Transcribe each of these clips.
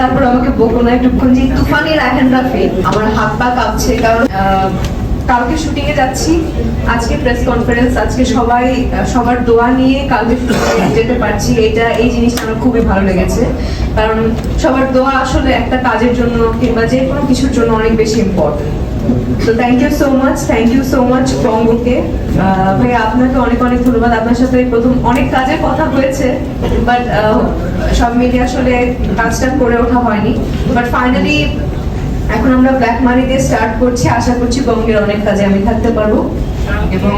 তারপর আমাকে না, একটু তুফানি ফেল আমার হাত পা কাঁপছে, কারণ কালকে শুটিং এ যাচ্ছি। আজকে প্রেস কনফারেন্স আজকে সবাই সবার দোয়া নিয়ে কালকে যেতে পারছি। এটা, এই জিনিসটা আমার খুবই ভালো লেগেছে। কারণ সবার দোয়া আসলে একটা কাজের জন্য কিংবা যে কোনো কিছুর জন্য অনেক বেশি ইম্পর্টেন্ট তো thank you so much thank you so much বঙ্গকে ভাই আপনাকে অনেক অনেক ধন্যবাদ। আপনার সাথে প্রথম অনেক কাজের কথা হয়েছে বাট সব মিলিয়ে আসলে কাজটা করে ওঠা হয়নি। বাট ফাইনালি এখন আমরা ব্ল্যাক মানি দিয়ে স্টার্ট করছি। আশা করছি বঙ্গের অনেক কাজে আমি থাকতে পারব। এবং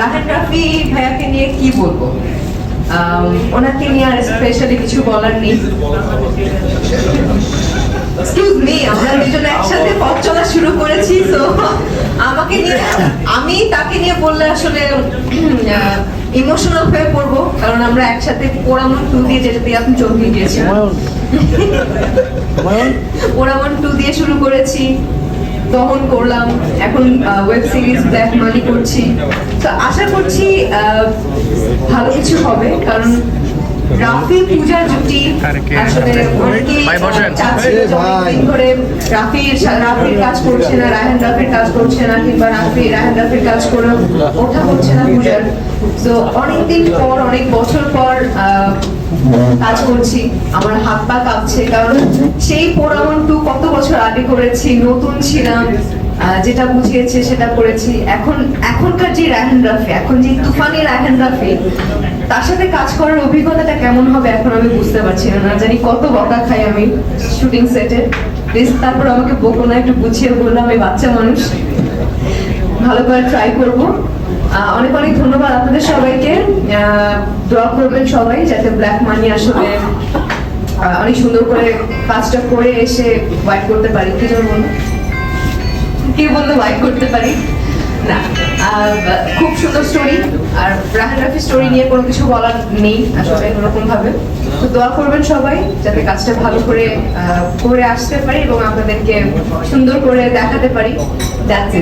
রাহান রাফি ভাইয়াকে নিয়ে কি বলব? আম, ওনাকে নিয়ে আর স্পেশালি কিছু বলার নেই। এক্সকিউজ মি আমরা দুজন একসাথে পথ চলা শুরু করেছি তো আমাকে নিয়ে আমি তাকে নিয়ে বললে আসলে ইমোশনাল হয়ে পড়ব কারণ আমরা একসাথে পোড়ামন টু দিয়ে যেটা দিয়ে আপনি চোখ দিয়ে পোড়ামন টু দিয়ে শুরু করেছি দহন করলাম এখন ওয়েব সিরিজ ব্ল্যাক মানি করছি। তো আশা করছি আহ, ভালো কিছু হবে কারণ রাফি পূজার জুটি আসলে ধরে রাফির রাফির কাজ করছে না রায়হান রাফির কাজ করছে না কিংবা রাফি রায়হান রাফির কাজ করে ওঠা হচ্ছে না পূজার। তো অনেকদিন পর অনেক বছর পর আহ, কাজ করছি। আমার হাত পা কাঁপছে কারণ সেই পোড়ামন টু কত বছর আগে করেছি নতুন ছিলাম। যেটা বুঝিয়েছে সেটা করেছি। এখন, এখনকার যে রায়হান রাফি, এখন যে তুফানি রায়হান রাফি, তার সাথে কাজ করার অভিজ্ঞতাটা কেমন হবে এখন আমি বুঝতে পারছি না। না জানি কত বকা খাই আমি শুটিং সেটে প্লিজ তারপর আমাকে বকো না একটু বুঝিয়ে বললাম আমি বাচ্চা মানুষ। ভালো করে ট্রাই করব। অনেক অনেক ধন্যবাদ আপনাদের সবাইকে। ড্র করবেন সবাই যাতে ব্ল্যাক মানি আসলে অনেক সুন্দর করে কাজটা করে এসে ওয়াইট করতে পারি। কি বলব কি বলল বাইক করতে পারি। না খুব সুন্দর স্টোরি আর রাহান রাফি স্টোরি নিয়ে কোনো কিছু বলার নেই আসলে এরকম ভাবে তো দোয়া করবেন সবাই, যাতে কাজটা ভালো করে করে আসতে পারি এবং আপনাদেরকে সুন্দর করে দেখাতে পারি। দ্যাটস